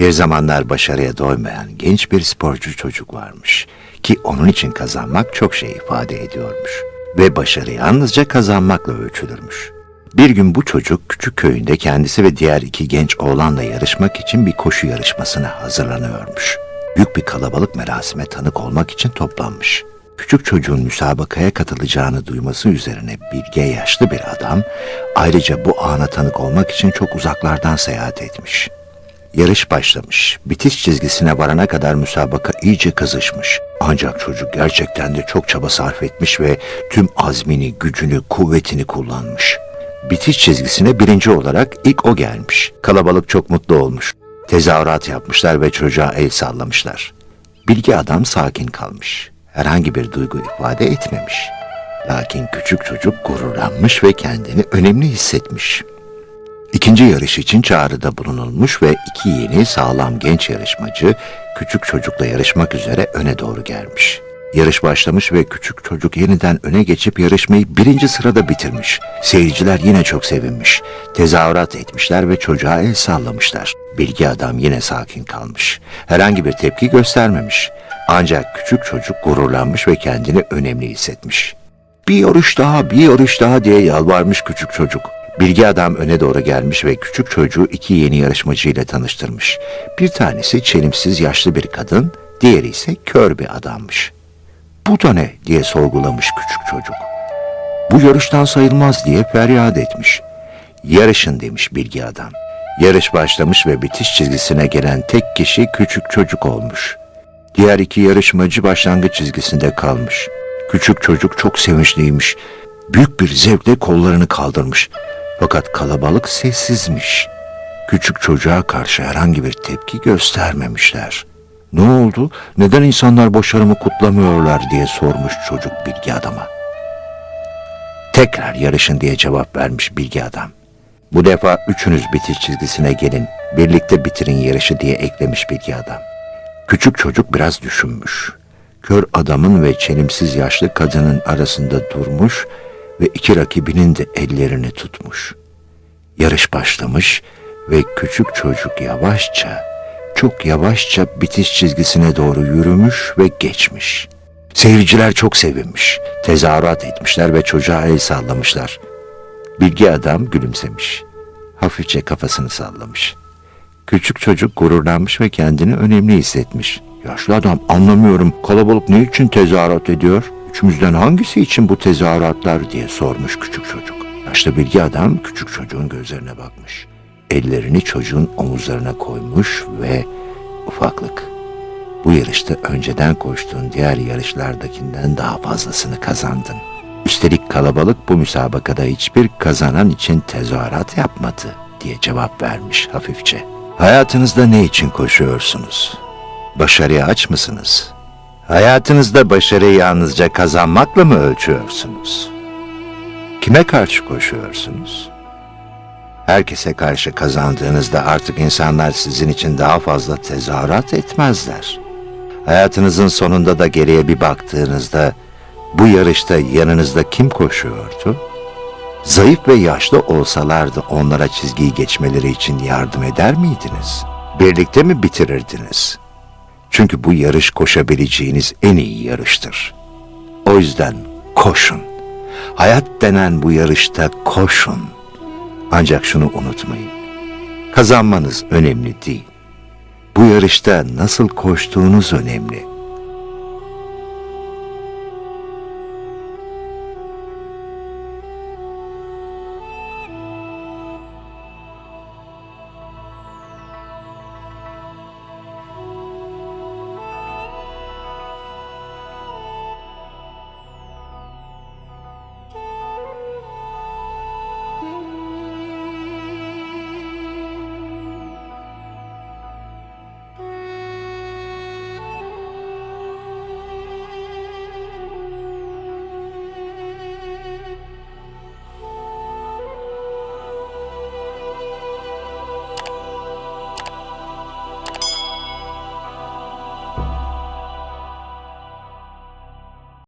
Bir zamanlar başarıya doymayan genç bir sporcu çocuk varmış ki onun için kazanmak çok şey ifade ediyormuş ve başarı yalnızca kazanmakla ölçülürmüş. Bir gün bu çocuk küçük köyünde kendisi ve diğer iki genç oğlanla yarışmak için bir koşu yarışmasına hazırlanıyormuş. Büyük bir kalabalık merasime tanık olmak için toplanmış. Küçük çocuğun müsabakaya katılacağını duyması üzerine bilge yaşlı bir adam ayrıca bu ana tanık olmak için çok uzaklardan seyahat etmiş. Yarış başlamış. Bitiş çizgisine varana kadar müsabaka iyice kızışmış. Ancak çocuk gerçekten de çok çaba sarf etmiş ve tüm azmini, gücünü, kuvvetini kullanmış. Bitiş çizgisine birinci olarak ilk o gelmiş. Kalabalık çok mutlu olmuş. Tezahürat yapmışlar ve çocuğa el sallamışlar. Bilgi adam sakin kalmış. Herhangi bir duygu ifade etmemiş. Lakin küçük çocuk gururlanmış ve kendini önemli hissetmiş. İkinci yarış için çağrıda bulunulmuş ve iki yeni sağlam genç yarışmacı küçük çocukla yarışmak üzere öne doğru gelmiş. Yarış başlamış ve küçük çocuk yeniden öne geçip yarışmayı birinci sırada bitirmiş. Seyirciler yine çok sevinmiş. Tezahürat etmişler ve çocuğa el sallamışlar. Bilgi adam yine sakin kalmış. Herhangi bir tepki göstermemiş. Ancak küçük çocuk gururlanmış ve kendini önemli hissetmiş. Bir yarış daha, bir yarış daha diye yalvarmış küçük çocuk. Bilgi adam öne doğru gelmiş ve küçük çocuğu iki yeni yarışmacıyla tanıştırmış. Bir tanesi çelimsiz yaşlı bir kadın, diğeri ise kör bir adammış. Bu da ne diye sorgulamış küçük çocuk. Bu yarıştan sayılmaz diye feryat etmiş. Yarışın demiş bilgi adam. Yarış başlamış ve bitiş çizgisine gelen tek kişi küçük çocuk olmuş. Diğer iki yarışmacı başlangıç çizgisinde kalmış. Küçük çocuk çok sevinçliymiş. Büyük bir zevkle kollarını kaldırmış. Fakat kalabalık sessizmiş. Küçük çocuğa karşı herhangi bir tepki göstermemişler. Ne oldu? Neden insanlar başarımı kutlamıyorlar diye sormuş çocuk bilgi adama. Tekrar yarışın diye cevap vermiş bilgi adam. Bu defa üçünüz bitiş çizgisine gelin, birlikte bitirin yarışı diye eklemiş bilgi adam. Küçük çocuk biraz düşünmüş. Kör adamın ve çelimsiz yaşlı kadının arasında durmuş ve iki rakibinin de ellerini tutmuş. Yarış başlamış ve küçük çocuk yavaşça, çok yavaşça bitiş çizgisine doğru yürümüş ve geçmiş. Seyirciler çok sevinmiş, tezahürat etmişler ve çocuğa el sallamışlar. Bilgi adam gülümsemiş. Hafifçe kafasını sallamış. Küçük çocuk gururlanmış ve kendini önemli hissetmiş. Yaşlı adam anlamıyorum kalabalık ne için tezahürat ediyor? Üçümüzden hangisi için bu tezahüratlar diye sormuş küçük çocuk. Yaşlı bilgi adam küçük çocuğun gözlerine bakmış. Ellerini çocuğun omuzlarına koymuş ve ufaklık. Bu yarışta önceden koştuğun diğer yarışlardakinden daha fazlasını kazandın. Üstelik kalabalık bu müsabakada hiçbir kazanan için tezahürat yapmadı diye cevap vermiş hafifçe. Hayatınızda ne için koşuyorsunuz? Başarıya aç mısınız? Hayatınızda başarıyı yalnızca kazanmakla mı ölçüyorsunuz? Kime karşı koşuyorsunuz? Herkese karşı kazandığınızda artık insanlar sizin için daha fazla tezahürat etmezler. Hayatınızın sonunda da geriye bir baktığınızda bu yarışta yanınızda kim koşuyordu? Zayıf ve yaşlı olsalardı onlara çizgiyi geçmeleri için yardım eder miydiniz? Birlikte mi bitirirdiniz? Çünkü bu yarış koşabileceğiniz en iyi yarıştır. O yüzden koşun. Hayat denen bu yarışta koşun. Ancak şunu unutmayın. Kazanmanız önemli değil. Bu yarışta nasıl koştuğunuz önemli.